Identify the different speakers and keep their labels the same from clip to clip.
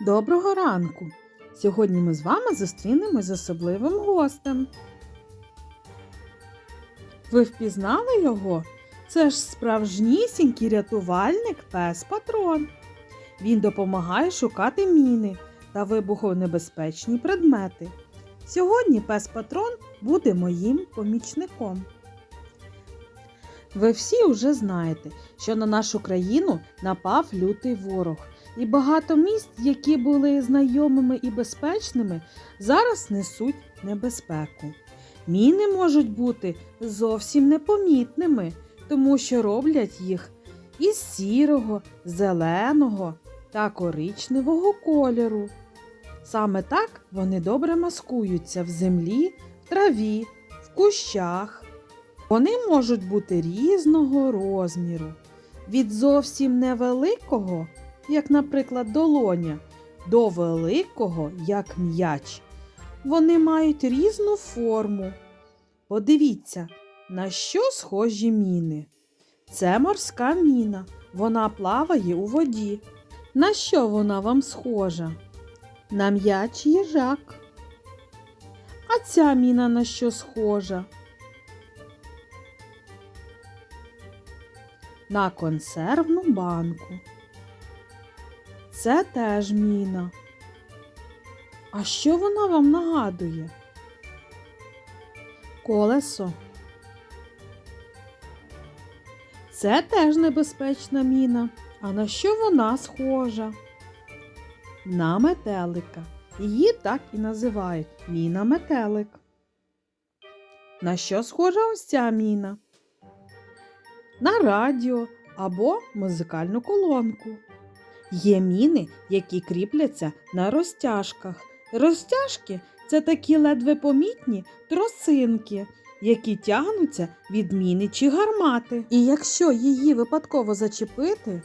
Speaker 1: Доброго ранку! Сьогодні ми з вами зустрінемось з особливим гостем. Ви впізнали його? Це ж справжнісінький рятувальник пес Патрон. Він допомагає шукати міни та вибухонебезпечні предмети. Сьогодні пес Патрон буде моїм помічником. Ви всі вже знаєте, що на нашу країну напав лютий ворог, і багато міст, які були знайомими і безпечними, зараз несуть небезпеку. Міни можуть бути зовсім непомітними, тому що роблять їх із сірого, зеленого та коричневого кольору. Саме так вони добре маскуються в землі, в траві, в кущах. Вони можуть бути різного розміру, від зовсім невеликого, як, наприклад, долоня, до великого, як м'яч. Вони мають різну форму. Подивіться, на що схожі міни. Це морська міна. Вона плаває у воді. На що вона вам схожа? На м'яч їжак. А ця міна на що схожа? на консервну банку. Це теж міна. А що вона вам нагадує? Колесо. Це теж небезпечна міна. А на що вона схожа? На метелика. Її так і називають міна метелик. На що схожа ось ця міна? на радіо або музикальну колонку. Є міни, які кріпляться на розтяжках. Розтяжки це такі ледве помітні тросинки, які тягнуться від міни чи гармати. І якщо її випадково зачепити,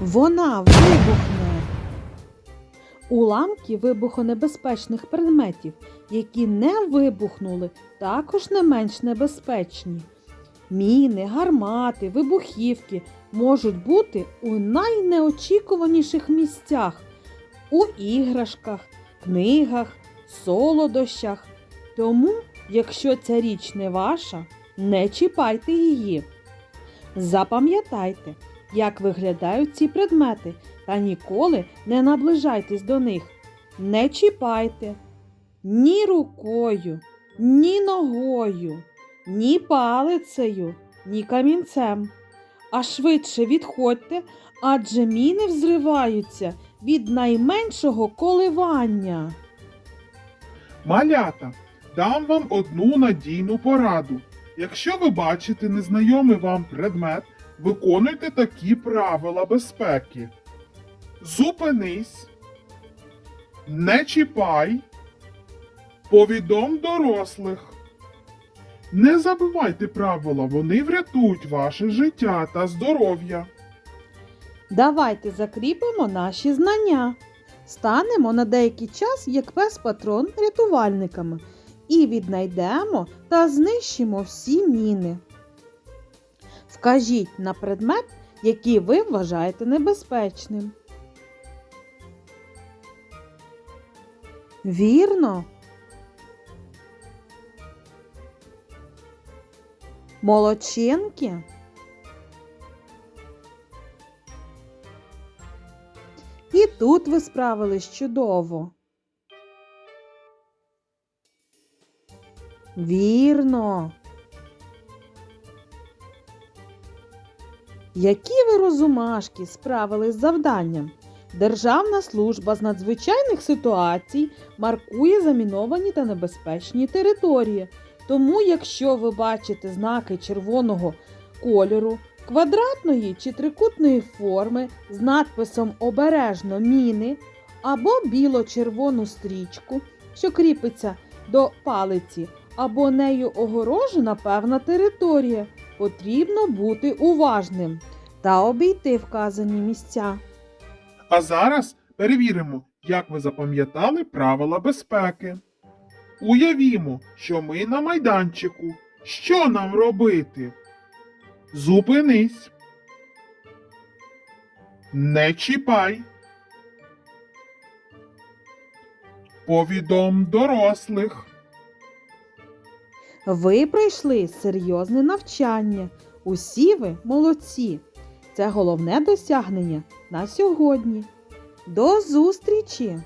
Speaker 1: вона вибухне. Уламки вибухонебезпечних предметів, які не вибухнули, також не менш небезпечні. Міни, гармати, вибухівки можуть бути у найнеочікуваніших місцях у іграшках, книгах, солодощах. Тому, якщо ця річ не ваша, не чіпайте її. Запам'ятайте, як виглядають ці предмети, та ніколи не наближайтесь до них. Не чіпайте ні рукою, ні ногою ні палицею, ні камінцем. А швидше відходьте, адже міни взриваються від найменшого коливання.
Speaker 2: Малята, дам вам одну надійну пораду. Якщо ви бачите незнайомий вам предмет, виконуйте такі правила безпеки. Зупинись, не чіпай, повідом дорослих. Не забувайте правила, вони врятують ваше життя та здоров'я.
Speaker 1: Давайте закріпимо наші знання. Станемо на деякий час, як пес патрон рятувальниками, і віднайдемо та знищимо всі міни. Вкажіть на предмет, який ви вважаєте небезпечним. Вірно. Молодчинки. І тут ви справились чудово. Вірно. Які ви розумашки справились з завданням? Державна служба з надзвичайних ситуацій маркує заміновані та небезпечні території. Тому, якщо ви бачите знаки червоного кольору, квадратної чи трикутної форми з надписом Обережно міни або біло-червону стрічку, що кріпиться до палиці, або нею огорожена певна територія, потрібно бути уважним та обійти вказані місця.
Speaker 2: А зараз перевіримо, як ви запам'ятали правила безпеки. Уявімо, що ми на майданчику. Що нам робити? Зупинись. Не чіпай. Повідом дорослих.
Speaker 1: Ви пройшли серйозне навчання. Усі ви молодці. Це головне досягнення на сьогодні. До зустрічі!